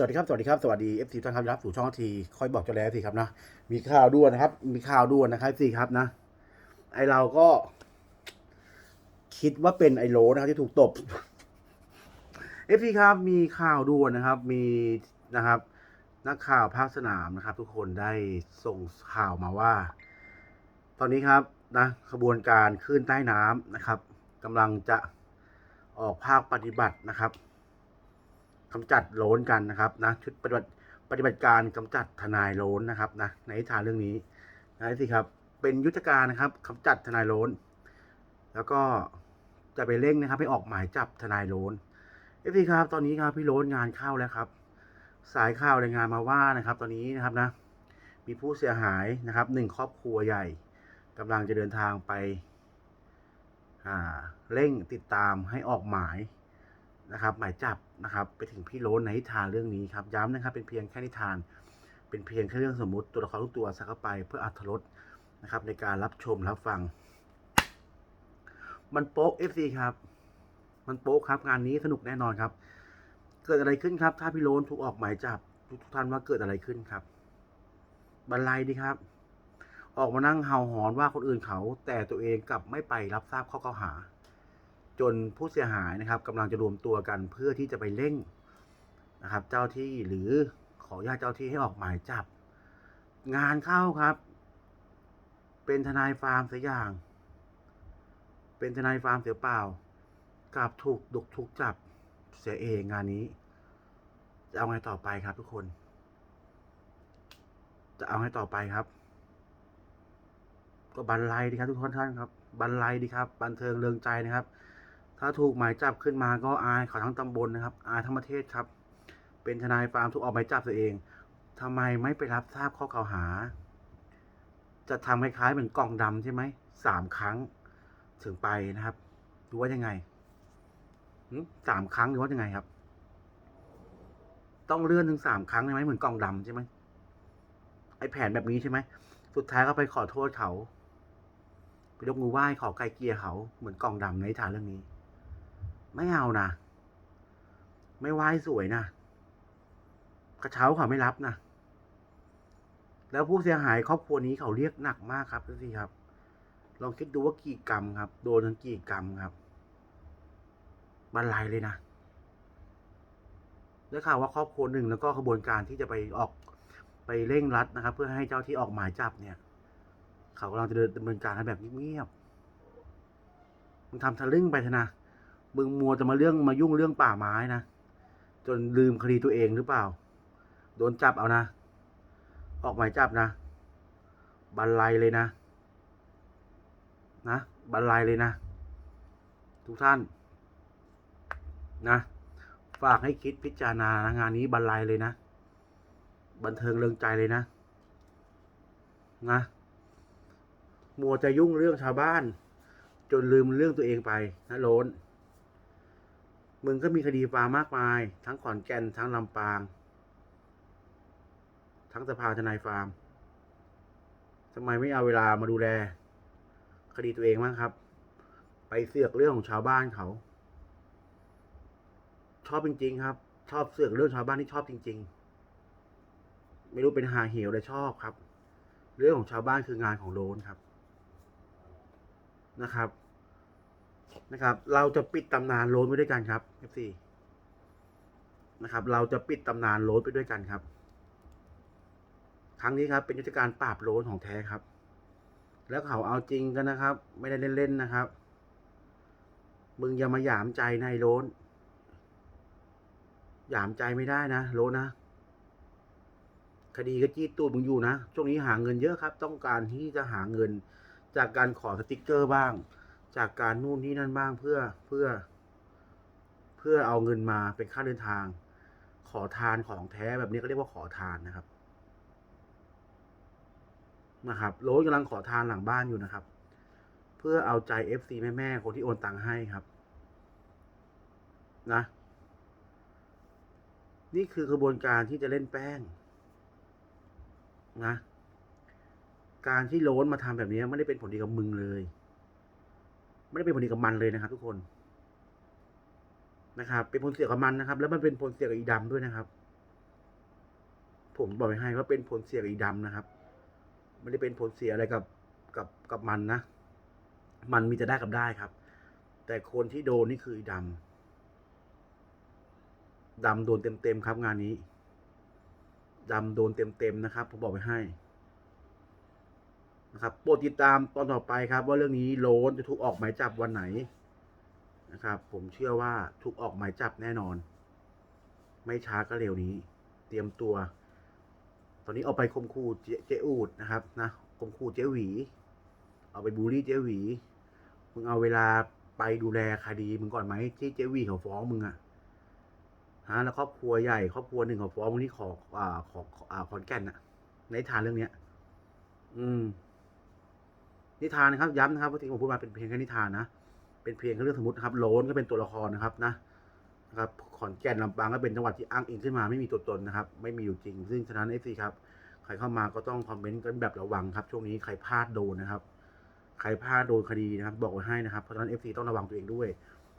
สวัสดีครับ สวัสดีครับ สวัสดีเอฟซีท่านครับรับสู่ช่องทีคอยบอกจะแล้วสิครับนะ มีข่าวด่วนนะครับ มีข่าวด่วนนะครับสิครับนะ ไอเราก็ คิดว่าเป็นไอโลนะครับที่ถูกตบเอฟซีครับ มีข่าวด่วนนะครับ มีนะครับ นักข่าวภาคสนามนะครับ ทุกคนได้ส่งข่าวมาว่า ตอนนี้ครับนะขบวนการขึ้นใต้น้ำนะครับกำลังจะออกภาคปฏิบัตินะครับ กำจัดโลนกันนะครับนะชุดปฏิบัติปฏิบัติการกำจัดทนายโลนนะครับนะในทานเรื่องนี้นะสิครับเป็นยุทธการนะครับกำจัดทนายโลนแล้วก็จะไปเร่งนะครับให้ออกหมายจับทนายโลนเอฟซีครับตอนนี้ครับพี่โลนงานเข้าแล้วครับ สายข่าวรายงานมาว่านะครับ ตอนนี้นะครับนะมีผู้เสียหายนะครับหนึ่งครอบครัวใหญ่กำลังจะเดินทางไปอ่าเร่งติดตามให้ออกหมายนะครับ หมายจับ นะครับไปถึงพี่โรนในนิทานเรื่องนี้ครับย้ำนะครับเป็นเพียงแค่นิทาน เป็นเพียงแค่เรื่องสมมติตัวละครทุกตัวใส่เข้าไปเพื่ออัธรสนะครับในการรับชมรับฟัง มันโป๊กเอฟซีครับ มันโป๊กครับงานนี้สนุกแน่นอนครับ เกิดอะไรขึ้นครับ ถ้าพี่โรนถูกออกหมายจับทุกท่านว่าเกิดอะไรขึ้นครับบรรลัยดีครับ ออกมานั่งเห่าหอนว่าคนอื่นเขา แต่ตัวเองกลับไม่ไปรับทราบข้อกล่าวหา จนผู้เสียหายนะครับกำลังจะรวมตัวกันเพื่อที่จะไปเร่งนะครับ เจ้าที่หรือขอญาตเจ้าที่ให้ออกหมายจับ งานเข้าครับ เป็นทนายฟาร์มเสียอย่าง เป็นทนายฟาร์มเสียเปล่ากลับถูกดุกถูกจับเสียเองงานนี้ จะเอาไงต่อไปครับทุกคน จะเอาไงต่อไปครับ ก็บันไลดีครับทุกท่านครับ บันไลดีครับ บันเทิงเริงใจนะครับ ถ้าถูกหมายจับขึ้นมาก็อายเขาทั้งตำบลนะครับ อายทั้งประเทศครับ เป็นทนายฟาร์มถูกออกหมายจับตัวเองทำไมไม่ไปรับทราบข้อกล่าวหา จะทำคล้ายๆเหมือนกล่องดำใช่ไหมสามครั้งถึงไปนะครับดูว่ายังไงสามครั้งหรือว่ายังไงครับ ต้องเลื่อนถึงสามครั้งใช่ไหมเหมือนกล่องดำใช่ไหมไอแผนแบบนี้ใช่ไหมสุดท้ายก็ไปขอโทษเขา ไปยกมือไหว้ขอไกลเกียร์เขาเหมือนกล่องดำในนิทานเรื่องนี้ ไม่เอานะ ไม่ไหว้สวยนะ กระเช้าเขาไม่รับนะ แล้วผู้เสียหายครอบครัวนี้เขาเรียกหนักมากครับดูสิครับ ลองคิดดูว่ากี่กรรมครับ โดนทั้งกี่กรรมครับบรรลัยเลยนะได้ข่าวว่าครอบครัวหนึ่งแล้วก็ขบวนการที่จะไปออกไปเร่งรัดนะครับ เพื่อให้เจ้าที่ออกหมายจับเนี่ย เขากำลังจะดำเนินการแบบเงียบๆมึงทำทะลึ่งไปเถอะนะ มึงมัวจะมาเรื่องมายุ่งเรื่องป่าไม้นะ จนลืมคดีตัวเองหรือเปล่า โดนจับเอานะ ออกหมายจับนะ บันไลเลยนะ นะ บันไลเลยนะ ทุกท่าน นะ ฝากให้คิดพิจารณานะงานนี้บันไลเลยนะ บันเทิงเริงใจเลยนะ นะ มัวจะยุ่งเรื่องชาวบ้าน จนลืมเรื่องตัวเองไปนะโลน มึงก็มีคดีฟามมากมาย ทั้งขอนแก่นทั้งลำปาง ทั้งสภาทนายฟาร์มทำไมไม่เอาเวลามาดูแล คดีตัวเองบ้างครับ ไปเสือกเรื่องของชาวบ้านเขา ชอบจริง ๆ ครับ ชอบเสือกเรื่องชาวบ้านที่ชอบจริง ๆ ไม่รู้เป็นหาเหวเลยชอบครับ เรื่องของชาวบ้านคืองานของโลนครับนะครับ นะครับ เราจะปิดตำนานโลนไปด้วยกันครับ F4 นะครับ เราจะปิดตำนานโลนไปด้วยกันครับ ครั้งนี้ครับ เป็นยุทธการปราบโลนของแท้ครับ แล้วเขาเอาจริงกันนะครับ ไม่ได้เล่นๆนะครับ มึงอย่ามาหยามใจนายโลนหยามใจไม่ได้นะโลนนะคดีก็จี้ตูดมึงอยู่นะ ช่วงนี้หาเงินเยอะครับ ต้องการที่จะหาเงินจากการขอสติกเกอร์บ้าง จากการนู่นนี่นั่นบ้างเพื่อเพื่อ เพื่อเอาเงินมาเป็นค่าเดินทาง ขอทานของแท้แบบนี้ก็เรียกว่าขอทานนะครับ นะครับโรสกำลังขอทานหลังบ้านอยู่นะครับ เพื่อเอาใจเอฟซีแม่ๆคนที่โอนตังค์ให้ครับ นะ นี่คือกระบวนการที่จะเล่นแป้ง นะการที่โลนมาทำแบบนี้ไม่ได้เป็นผลดีกับมึงเลย ไม่ได้เป็นผลดีกับมันเลยนะครับ ทุกคนนะครับ เป็นผลเสียกับมันนะครับ แล้วมันเป็นผลเสียกับอีดำด้วยนะครับ ผมบอกไว้ให้ว่าเป็นผลเสียกับอีดำนะครับไม่ได้เป็นผลเสียอะไรกับกับกับมันนะ มันมีจะได้กับได้ครับ แต่คนที่โดนนี่คืออีดำดำโดนเต็มๆครับงานนี้ดำโดนเต็มๆนะครับผมบอกไว้ให้ นะครับโปรดติดตามตอนต่อไปครับ ว่าเรื่องนี้โลนจะถูกออกหมายจับวันไหนนะครับ ผมเชื่อว่าถูกออกหมายจับแน่นอน ไม่ช้าก็เร็วนี้ เตรียมตัว ตอนนี้เอาไปข่มขู่เจเจอูดนะครับนะข่มขู่เจหวี เอาไปบูลลี่เจหวีมึงเอาเวลาไปดูแลคดีมึงก่อนไหมที่เจหวีเขาฟ้องมึงอะฮะแล้วครอบครัวใหญ่ครอบครัวหนึ่งเขาฟ้องมึงที่ขออ่าขออ่าขอนแก่นอะในฐานเรื่องเนี้ย อืม นิทานนะครับย้ำนะครับว่าที่ผมพูดมาเป็นเพียงแค่นิทานนะ เป็นเพียงแค่เรื่องสมมตินะครับโลนก็เป็นตัวละครนะครับนะนะครับขอนแก่นลำปางก็เป็นจังหวัดที่อ้างอิงขึ้นมาไม่มีตัวตนนะครับ ไม่มีอยู่จริง ซึ่งฉะนั้นเอฟซีครับใครเข้ามาก็ต้องคอมเมนต์กันแบบระวังครับ ช่วงนี้ใครพลาดโดนนะครับ ใครพลาดโดนคดีนะครับ บอกไว้ให้นะครับเพราะฉะนั้นเอฟซีต้องระวังตัวเองด้วย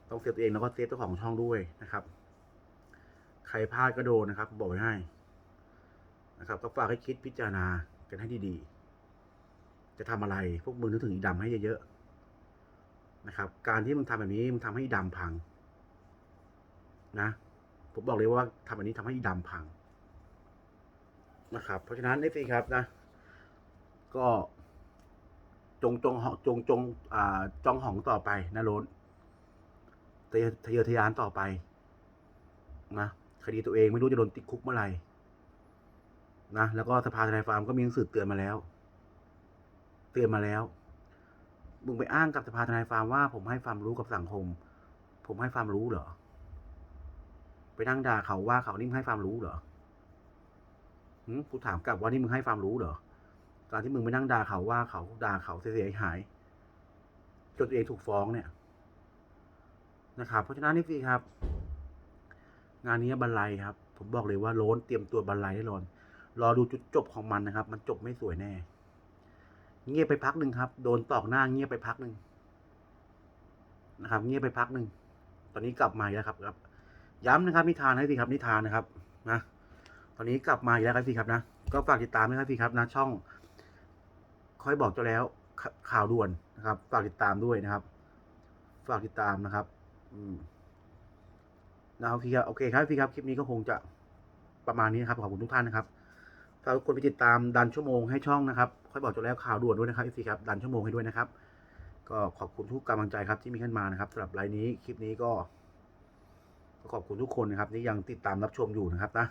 ต้องเซฟตัวเองแล้วก็เซฟเจ้าของช่องด้วยนะครับ ใครพลาดก็โดนนะครับ บอกไว้ให้นะครับก็ฝากให้คิดพิจารณากันให้ดีๆ จะทำอะไร พวกมึงนึกถึงอีดำให้เยอะๆนะครับ การที่มึงทำแบบนี้มึงทำให้อีดำพัง นะ ผมบอกเลยว่าทำแบบนี้ทำให้อีดำพัง นะครับ เพราะฉะนั้นเอฟซีครับนะ ก็จงจงหจงจงอ่าจองหองต่อไปนะโรนทะเยอทะเยอทะยานต่อไป นะคดีตัวเองไม่รู้จะโดนติดคุกเมื่อไหร่นะแล้วก็สภาทนายฟาร์มก็มีหนังสือเตือนมาแล้ว เตือนมาแล้วมึงไปอ้างกับสภาทนายฟาร์มว่า ผมให้ความรู้กับสังคม ผมให้ความรู้เหรอ ไปนั่งด่าเขาว่าเขานี่มึงให้ความรู้เหรอหืมกูถามกลับว่านี่มึงให้ความรู้เหรอ การที่มึงไปนั่งด่าเขาว่าเขาด่าเขาเสียหายจนตัวเองถูกฟ้องเนี่ย นะครับ เพราะฉะนั้นนี่สิครับ งานนี้บรรลัยครับ ผมบอกเลยว่าโล้นเตรียมตัวบรรลัยให้รอน รอดูจุดจบของมันนะครับ มันจบไม่สวยแน่ เงียบไปพักหนึ่งครับ โดนตอกหน้าเงียบไปพักหนึ่งนะครับ เงียบไปพักหนึ่งตอนนี้กลับมาแล้วครับครับ ย้ำนะครับนิทานให้สิครับนิทานนะครับนะตอนนี้กลับมาแล้วครับสิครับนะก็ฝากติดตามนะครับสิครับนะช่องคอยบอกจ้าแล้วข่าวด่วนนะครับ ฝากติดตามด้วยนะครับ ฝากติดตามนะครับ อืมนะโอเคครับโอเคครับพี่ครับคลิปนี้ก็คงจะประมาณนี้นะครับขอบคุณทุกท่านนะครับ กทุกคนไปติดตามดันชั่วโมงให้ช่องนะครับ ค่อยบอกจบแล้วข่าวด่วนด้วยนะครับพี่ครับดันชั่วโมงให้ด้วยนะครับ ก็ขอบคุณทุกกำลังใจครับที่มีขึ้นมานะครับสำหรับไลน์นี้คลิปนี้ก็ขอบคุณทุกคนนะครับที่ยังติดตามรับชมอยู่นะครับนะ